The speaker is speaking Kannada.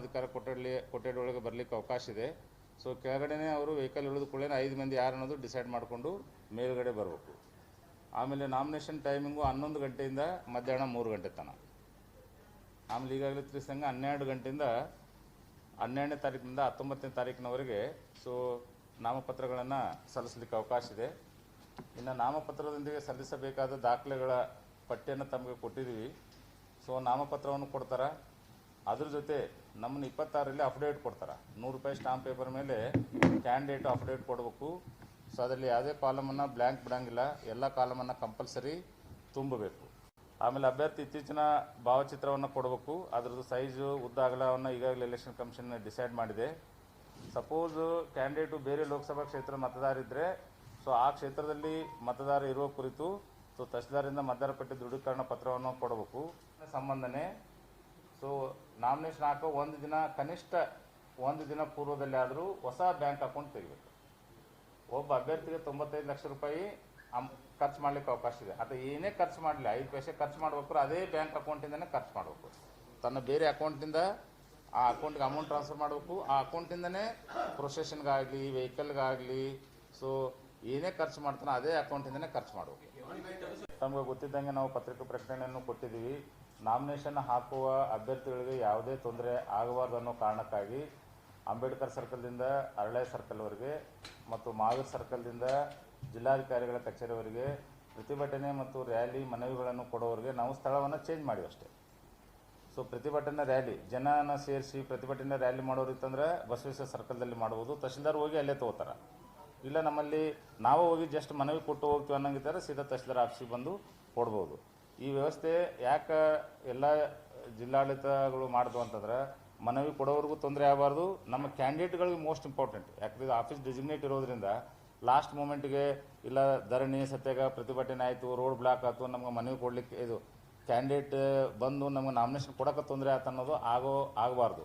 ಅಧಿಕಾರ ಕೊಠಡಿ ಕೊಠಡಿ ಒಳಗೆ ಬರಲಿಕ್ಕೆ ಅವಕಾಶ ಇದೆ. ಸೊ ಕೆಳಗಡೆನೇ ಅವರು ವೆಹಿಕಲ್ ಇಳಿದ ಕೂಡಲೇ ಐದು ಮಂದಿ ಯಾರು ಅನ್ನೋದು ಡಿಸೈಡ್ ಮಾಡಿಕೊಂಡು ಮೇಲುಗಡೆ ಬರಬೇಕು. ಆಮೇಲೆ ನಾಮಿನೇಷನ್ ಟೈಮಿಂಗು ಹನ್ನೊಂದು ಗಂಟೆಯಿಂದ ಮಧ್ಯಾಹ್ನ ಮೂರು ಗಂಟೆ ತನಕ. ಆಮೇಲೆ ಈಗಾಗಲೇ ತಿಳಿಸಂಗೆ ಹನ್ನೆರಡು ಗಂಟೆಯಿಂದ ಹನ್ನೆರಡನೇ ತಾರೀಕಿನಿಂದ ಹತ್ತೊಂಬತ್ತನೇ ತಾರೀಕಿನವರೆಗೆ ಸೊ ನಾಮಪತ್ರಗಳನ್ನು ಸಲ್ಲಿಸಲಿಕ್ಕೆ ಅವಕಾಶ ಇದೆ. ಇನ್ನು ನಾಮಪತ್ರದೊಂದಿಗೆ ಸಲ್ಲಿಸಬೇಕಾದ ದಾಖಲೆಗಳ ಪಟ್ಟಿಯನ್ನು ತಮಗೆ ಕೊಟ್ಟಿದ್ದೀವಿ. ಸೊ ನಾಮಪತ್ರವನ್ನು ಕೊಡ್ತಾರೆ? ಅದ್ರ ಜೊತೆ ನಮ್ಮನ್ನ ಇಪ್ಪತ್ತಾರಲ್ಲಿ ಅಪ್ಡೇಟ್ ಕೊಡ್ತಾರೆ. ನೂರು ರೂಪಾಯಿ ಸ್ಟಾಂಪ್ ಪೇಪರ್ ಮೇಲೆ ಕ್ಯಾಂಡಿಡೇಟ್ ಅಪ್ಡೇಟ್ ಕೊಡಬೇಕು. ಸೊ ಅದರಲ್ಲಿ ಯಾವುದೇ ಕಾಲಮನ್ನು ಬ್ಲ್ಯಾಂಕ್ ಬಿಡೋಂಗಿಲ್ಲ. ಎಲ್ಲ ಕಾಲಮನ್ನು ಕಂಪಲ್ಸರಿ ತುಂಬಬೇಕು. ಆಮೇಲೆ ಅಭ್ಯರ್ಥಿ ಇತ್ತೀಚಿನ ಭಾವಚಿತ್ರವನ್ನು ಕೊಡಬೇಕು. ಅದರದ್ದು ಸೈಜು ಉದ್ದ ಅಗಲವನ್ನು ಈಗಾಗಲೇ ಎಲೆಕ್ಷನ್ ಕಮಿಷನ್ ಡಿಸೈಡ್ ಮಾಡಿದೆ. ಸಪೋಸ್ ಕ್ಯಾಂಡಿಡೇಟು ಬೇರೆ ಲೋಕಸಭಾ ಕ್ಷೇತ್ರ ಮತದಾರ ಇದ್ದರೆ ಸೊ ಆ ಕ್ಷೇತ್ರದಲ್ಲಿ ಮತದಾರ ಇರುವ ಕುರಿತು ಸೊ ತಹಸೀಲ್ದಾರಿಂದ ಮತದಾರ ಪಟ್ಟಿ ದೃಢೀಕರಣ ಪತ್ರವನ್ನು ಕೊಡಬೇಕು. ಸಂಬಂಧನೇ ಸೊ ನಾಮಿನೇಷನ್ ಹಾಕೋ ಒಂದು ದಿನ, ಕನಿಷ್ಠ ಒಂದು ದಿನ ಪೂರ್ವದಲ್ಲಿ ಆದರೂ ಹೊಸ ಬ್ಯಾಂಕ್ ಅಕೌಂಟ್ ತೆಗಿಬೇಕು. ಒಬ್ಬ ಅಭ್ಯರ್ಥಿಗೆ ತೊಂಬತ್ತೈದು ಲಕ್ಷ ರೂಪಾಯಿ ಖರ್ಚು ಮಾಡಲಿಕ್ಕೆ ಅವಕಾಶ ಇದೆ. ಅಥವಾ ಏನೇ ಖರ್ಚು ಮಾಡಲಿ, ಐದು ಪೈಸೆ ಖರ್ಚು ಮಾಡ್ಬೇಕು, ಅದೇ ಬ್ಯಾಂಕ್ ಅಕೌಂಟಿಂದನೇ ಖರ್ಚು ಮಾಡಬೇಕು. ತನ್ನ ಬೇರೆ ಅಕೌಂಟಿಂದ ಆ ಅಕೌಂಟ್ಗೆ ಅಮೌಂಟ್ ಟ್ರಾನ್ಸ್ಫರ್ ಮಾಡಬೇಕು. ಆ ಅಕೌಂಟಿಂದನೇ ಪ್ರೊಸೆಷನ್ಗಾಗಲಿ ವೆಹಿಕಲ್ಗಾಗಲಿ ಸೊ ಏನೇ ಖರ್ಚು ಮಾಡ್ತಾನೋ ಅದೇ ಅಕೌಂಟಿಂದನೇ ಖರ್ಚು ಮಾಡಬೇಕು ತಮಗೆ ಗೊತ್ತಿದ್ದಂಗೆ ನಾವು ಪತ್ರಿಕಾ ಪ್ರಕಟಣೆಯನ್ನು ಕೊಟ್ಟಿದ್ದೀವಿ. ನಾಮಿನೇಷನ್ ಹಾಕುವ ಅಭ್ಯರ್ಥಿಗಳಿಗೆ ಯಾವುದೇ ತೊಂದರೆ ಆಗಬಾರ್ದು ಅನ್ನೋ ಕಾರಣಕ್ಕಾಗಿ ಅಂಬೇಡ್ಕರ್ ಸರ್ಕಲ್ದಿಂದ ಅರಳೆ ಸರ್ಕಲ್ವರೆಗೆ ಮತ್ತು ಮಾವೀರ್ ಸರ್ಕಲ್ದಿಂದ ಜಿಲ್ಲಾಧಿಕಾರಿಗಳ ಕಚೇರಿವರೆಗೆ ಪ್ರತಿಭಟನೆ ಮತ್ತು ರ್ಯಾಲಿ ಮನವಿಗಳನ್ನು ಕೊಡೋವರೆಗೆ ನಾವು ಸ್ಥಳವನ್ನು ಚೇಂಜ್ ಮಾಡಿವಿ ಅಷ್ಟೇ. ಸೊ ಪ್ರತಿಭಟನೆ ರ್ಯಾಲಿ ಜನನ ಸೇರಿಸಿ ಪ್ರತಿಭಟನೆ ರ್ಯಾಲಿ ಮಾಡೋರಿತ್ತಂದ್ರೆ ಬಸವೇಶ್ವರ ಸರ್ಕಲ್ದಲ್ಲಿ ಮಾಡ್ಬೋದು, ತಹಶೀಲ್ದಾರ್ ಹೋಗಿ ಅಲ್ಲೇ ತಗೋತಾರೆ. ಇಲ್ಲ ನಮ್ಮಲ್ಲಿ ನಾವು ಹೋಗಿ ಜಸ್ಟ್ ಮನವಿ ಕೊಟ್ಟು ಹೋಗ್ತೀವಿ ಅನ್ನಂಗಿದ್ದಾರೆ ಸೀದಾ ತಹಶೀಲ್ದಾರ್ ಆಫೀಸಿಗೆ ಬಂದು ಕೊಡ್ಬೋದು. ಈ ವ್ಯವಸ್ಥೆ ಯಾಕೆ ಎಲ್ಲ ಜಿಲ್ಲಾಡಳಿತಗಳು ಮಾಡಿದ್ವು ಅಂತಂದ್ರೆ ಮನವಿ ಕೊಡೋವ್ರಿಗೂ ತೊಂದರೆ ಆಗಬಾರ್ದು. ನಮ್ಮ ಕ್ಯಾಂಡಿಡೇಟ್ಗಳಿಗೆ ಮೋಸ್ಟ್ ಇಂಪಾರ್ಟೆಂಟ್ ಯಾಕಂದ್ರೆ ಇದು ಆಫೀಸ್ ಡೆಸಿಗ್ನೇಟ್ ಇರೋದ್ರಿಂದ ಲಾಸ್ಟ್ ಮೂಮೆಂಟ್ಗೆ ಇಲ್ಲ ಧರಣಿ ಸತ್ಯಾಗ ಪ್ರತಿಭಟನೆ ಆಯಿತು ರೋಡ್ ಬ್ಲಾಕ್ ಆಯಿತು, ನಮ್ಗೆ ಮನವಿ ಕೊಡಲಿಕ್ಕೆ ಇದು ಕ್ಯಾಂಡಿಡೇಟ್ ಬಂದು ನಮ್ಗೆ ನಾಮಿನೇಷನ್ ಕೊಡೋಕೆ ತೊಂದರೆ ಆಯ್ತು ಅನ್ನೋದು ಆಗೋ, ಆಗಬಾರ್ದು.